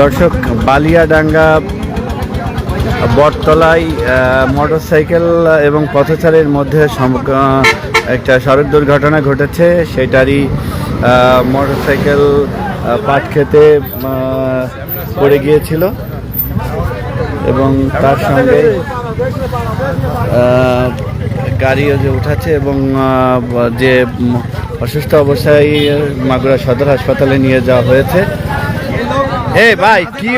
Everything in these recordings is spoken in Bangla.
দর্শক, বালিয়াডাঙ্গা, বটতলায় মোটরসাইকেল এবং পথচারীর মধ্যে একটা সড়ক দুর্ঘটনা ঘটেছে। সেটারই মোটরসাইকেল পাট খেতে পড়ে গিয়েছিল এবং তার সঙ্গে গাড়িও যে উঠাচ্ছে এবং যে অসুস্থ অবস্থায় মাগুরা সদর হাসপাতালে নিয়ে যাওয়া হয়েছে। এ ভাই কি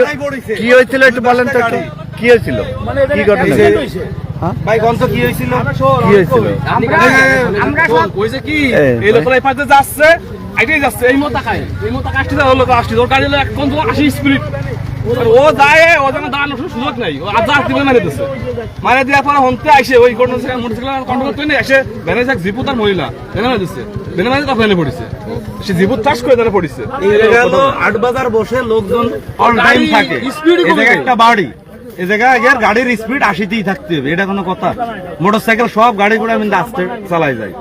কি হয়েছিল একটু বলেন তো একটু। কি হয়েছিল? কি ঘটনা? হ্যাঁ? ভাই গন্ত কি হয়েছিল? কি হয়েছিল? আমরা কইছে কি? এই লোকরা এই পাশে যাচ্ছে যাচ্ছে। এই মতো তাকায় এই মতো আসতে আসছে ওর গাড়ি হলো এক কোন আসি স্পিরিট। ও যায় ও যেন দাঁড়ানোর সুযোগ নাই। ও আজ আসতে মারে দিচ্ছে মারে দেওয়ার পরে হন্তে আইসে ওই মোটরসাইকেল কন্ট্রোল করে এসে ভ্যানে যাক জিপু তার মহিলা। ভ্যানে মারে দিচ্ছে ভ্যানে মারে তার ভ্যানে পড়েছে। সে জিপু চাষ করে তারা পড়েছে। আট বাজার বসে লোকজন অন টাইম থাকে। একটা বাড়ি। এই জায়গায় গাড়ির স্পিড আশিতেই থাকতে হবে। এটা কোনো কথা। মোটরসাইকেল সব গাড়ি ঘোড়া আস্তে চালাই যায়।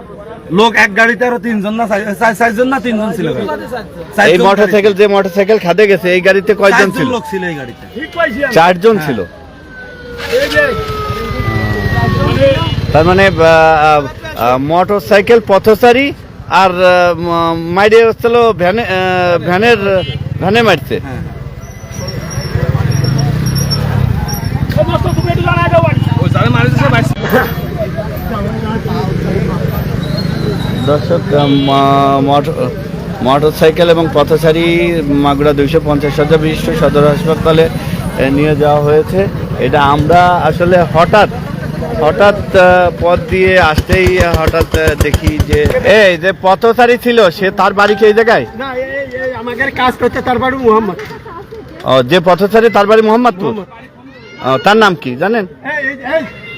লোক এক গাড়িতে আরও তিনজন না চার- চার- চারজন না তিনজন ছিল এই চারজন মোটর সাইকেল যে মোটর সাইকেল খাদে গেছে এই গাড়িতে। কয়জন ছিল? লোক ছিল এই গাড়িতে। চারজন ছিল। তার মানে মোটর সাইকেল পথচারী আর মাইরে হচ্ছিল ভ্যানে ভ্যানের ভ্যানে মারছে। ওই যারা মারে দিচ্ছে বাইশ দর্শক মোটর সাইকেল এবং পথচারী মাগুরা দুইশো পঞ্চাশ হাজার বিশিষ্ট সদর হাসপাতালে নিয়ে যাওয়া হয়েছে। এটা আমরা আসলে হঠাৎ হঠাৎ পথ দিয়ে আসতেই হঠাৎ দেখি যে এই যে পথচারী ছিল সে তার বাড়ি কি এই জায়গায়? আমাদের কাজ করতে তার বাড়ি মোহাম্মদ। ও, যে পথচারী তার বাড়ি মোহাম্মদপুর? তার নাম কি জানেন?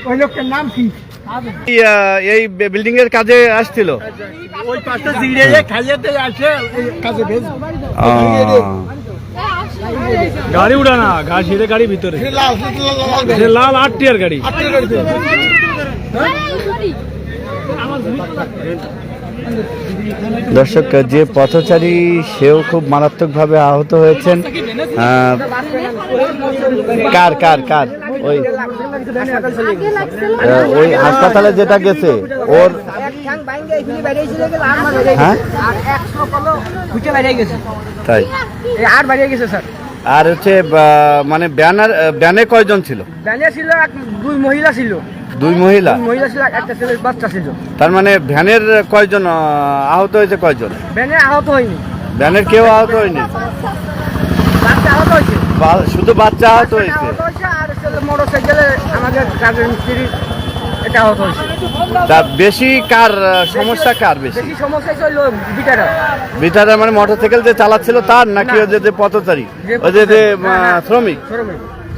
ওই লোকটার নাম কি? এই, বিল্ডিং এর কাজে আসছিল। ওই পাশটা জিড়ে খাইয়ে আসে কাজে ভেজ গাড়ি উড়া না গাড়ি সেটা গাড়ি ভিতরে। লাল আট টিয়ার গাড়ি। দর্শক যে পথচারী সেও খুব মারাত্মকভাবে আহত হয়েছেন। কার কার কার? ওই ওই হাসপাতালে যেটা গেছে ওর হ্যাঁ? তাই। আর বাড়িয়ে গেছে স্যার। আর হচ্ছে মানে ব্যানার ব্যানে কয়জন ছিল? ব্যানে ছিল এক দুই মহিলা ছিল। দুই মহিলা? মহিলা ছিল একটা ছেলে বাচ্চা ছিল। তার মানে ভ্যানের কয়জন আহত হয়েছে কয়জন? ব্যানে আহত হয়নি। ভ্যানের কেউ আহত হয়নি? বাচ্চা আহত হয়েছে। শুধু বাচ্চা আহত হয়েছে? আহত হয়েছে আর মোটর সাইকেলে আমাদের কাজের মিস্ত্রি এটা আহত হয়েছে। তা বেশি কার সমস্যা কার বেশি? সমস্যা বিটারা বিটারা মানে মোটরসাইকেল যে চালাচ্ছিল তার নাকি ওই যে পথচারী? ওই যে শ্রমিক? শ্রমিক।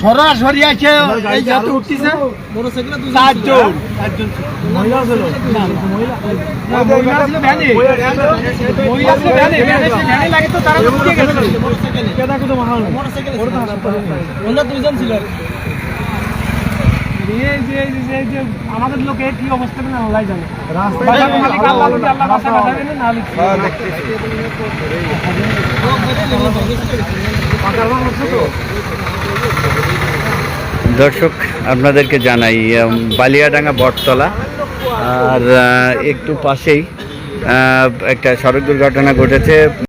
সরাসরি আছে এই যাতে উঠতেছে? চারজন। মহিলা ছিল। না, মহিলা ছিল। ভ্যানে। মহিলা ছিল ভ্যানে। ভ্যানে ভ্যানে লাগে তো তারা উঠে গেছে। এই যে এই যে- এই যে আমাদের লোকের কি অবস্থা না আল্লাহ জানে। রাস্তায় দর্শক আপনাদেরকে জানাই বালিয়াডাঙ্গা বটতলা আর একটু পাশেই একটা সড়ক দুর্ঘটনা ঘটেছে।